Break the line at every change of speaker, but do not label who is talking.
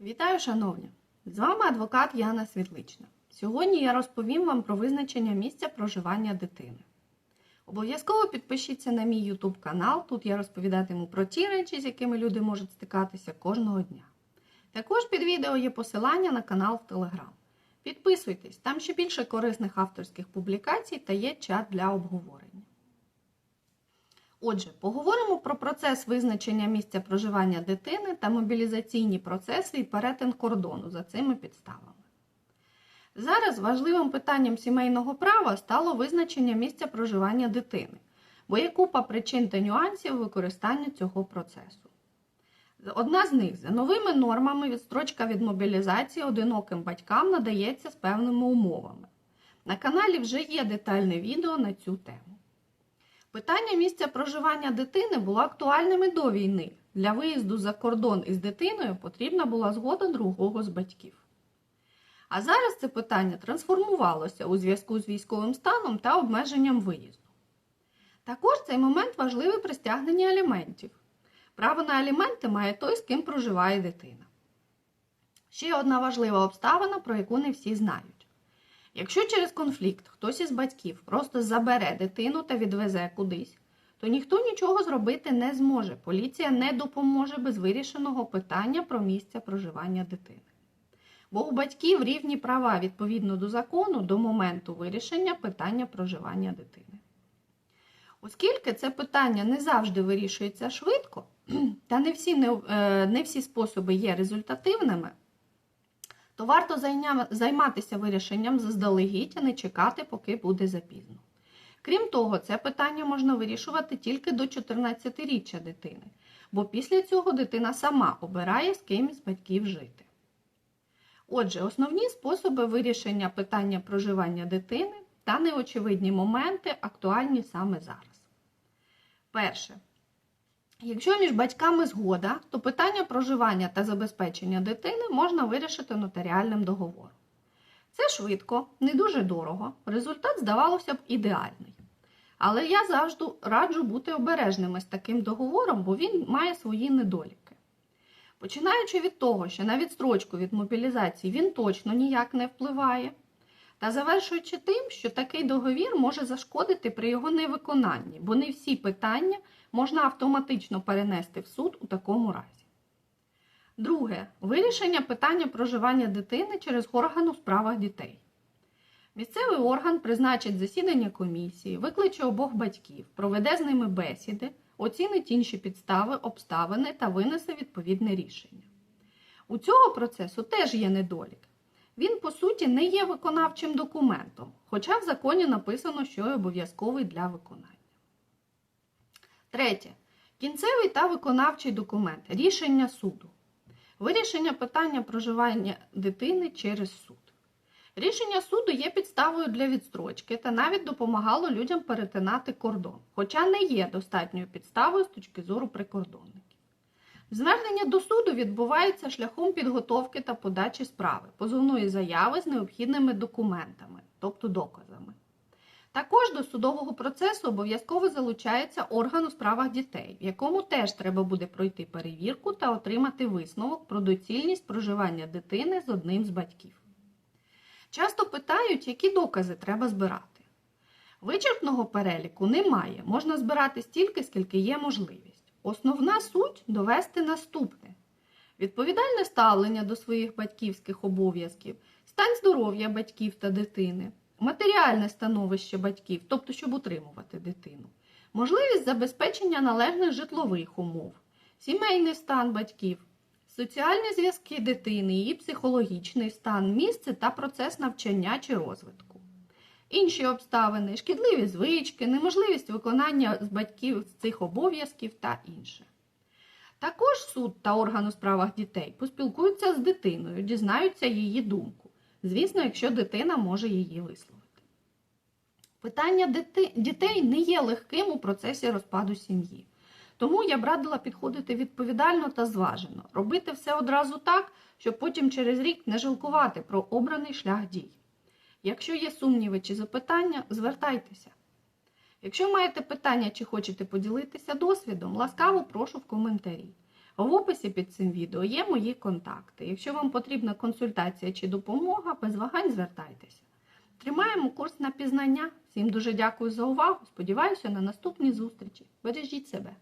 Вітаю, шановні! З вами адвокат Яна Світлична. Сьогодні я розповім вам про визначення місця проживання дитини. Обов'язково підпишіться на мій YouTube канал. Тут я розповідатиму про ті речі, з якими люди можуть стикатися кожного дня. Також під відео є посилання на канал в Telegram. Підписуйтесь, там ще більше корисних авторських публікацій та є чат для обговорення. Отже, поговоримо про процес визначення місця проживання дитини та мобілізаційні процеси і перетин кордону за цими підставами. Зараз важливим питанням сімейного права стало визначення місця проживання дитини, бо є купа причин та нюансів використання цього процесу. Одна з них за новими нормами відстрочка від мобілізації одиноким батькам надається з певними умовами. На каналі вже є детальне відео на цю тему. Питання місця проживання дитини було актуальним і до війни. Для виїзду за кордон із дитиною потрібна була згода другого з батьків. А зараз це питання трансформувалося у зв'язку з військовим станом та обмеженням виїзду. Також цей момент важливий при стягненні аліментів. Право на аліменти має той, з ким проживає дитина. Ще одна важлива обставина, про яку не всі знають. Якщо через конфлікт хтось із батьків просто забере дитину та відвезе кудись, то ніхто нічого зробити не зможе. Поліція не допоможе без вирішеного питання про місце проживання дитини. Бо у батьків рівні права відповідно до закону до моменту вирішення питання проживання дитини. Оскільки це питання не завжди вирішується швидко, та не всі, не, е, не всі способи є результативними, то варто займатися вирішенням заздалегідь, а не чекати, поки буде запізно. Крім того, це питання можна вирішувати тільки до 14-річчя дитини, бо після цього дитина сама обирає, з ким із батьків жити. Отже, основні способи вирішення питання проживання дитини та неочевидні моменти актуальні саме зараз. Перше. Якщо між батьками згода, то питання проживання та забезпечення дитини можна вирішити нотаріальним договором. Це швидко, не дуже дорого, результат, здавалося б, ідеальний. Але я завжди раджу бути обережними з таким договором, бо він має свої недоліки. Починаючи від того, що на відстрочку від мобілізації він точно ніяк не впливає, та завершуючи тим, що такий договір може зашкодити при його невиконанні, бо не всі питання можна автоматично перенести в суд у такому разі. Друге. Вирішення питання проживання дитини через орган у справах дітей. Місцевий орган призначить засідання комісії, викличе обох батьків, проведе з ними бесіди, оцінить інші підстави, обставини та винесе відповідне рішення. У цього процесу теж є недолік. Він, по суті, не є виконавчим документом, хоча в законі написано, що обов'язковий для виконання. Третє. Кінцевий та виконавчий документ рішення суду. Вирішення питання проживання дитини через суд. Рішення суду є підставою для відстрочки та навіть допомагало людям перетинати кордон, хоча не є достатньою підставою з точки зору прикордонників. Звернення до суду відбувається шляхом підготовки та подачі справи, позовної заяви з необхідними документами, тобто доказами. Також до судового процесу обов'язково залучається орган у справах дітей, в якому теж треба буде пройти перевірку та отримати висновок про доцільність проживання дитини з одним з батьків. Часто питають, які докази треба збирати. Вичерпного переліку немає, можна збирати стільки, скільки є можливість. Основна суть довести наступне: відповідальне ставлення до своїх батьківських обов'язків, стан здоров'я батьків та дитини матеріальне становище батьків, тобто щоб утримувати дитину, можливість забезпечення належних житлових умов, сімейний стан батьків, соціальні зв'язки дитини, її психологічний стан, місце та процес навчання чи розвитку. Інші обставини, шкідливі звички, неможливість виконання з батьків цих обов'язків та інше. Також суд та орган у справах дітей поспілкуються з дитиною, дізнаються її думку. Звісно, якщо дитина може її висловити. Питання дітей не є легким у процесі розпаду сім'ї. Тому я б радила підходити відповідально та зважено, робити все одразу так, щоб потім через рік не жалкувати про обраний шлях дій. Якщо є сумніви чи запитання, звертайтеся. Якщо маєте питання чи хочете поділитися досвідом, ласкаво прошу в коментарі. В описі під цим відео є мої контакти. Якщо вам потрібна консультація чи допомога, без вагань звертайтеся. Тримаємо курс на пізнання. Всім дуже дякую за увагу. Сподіваюся на наступні зустрічі. Бережіть себе!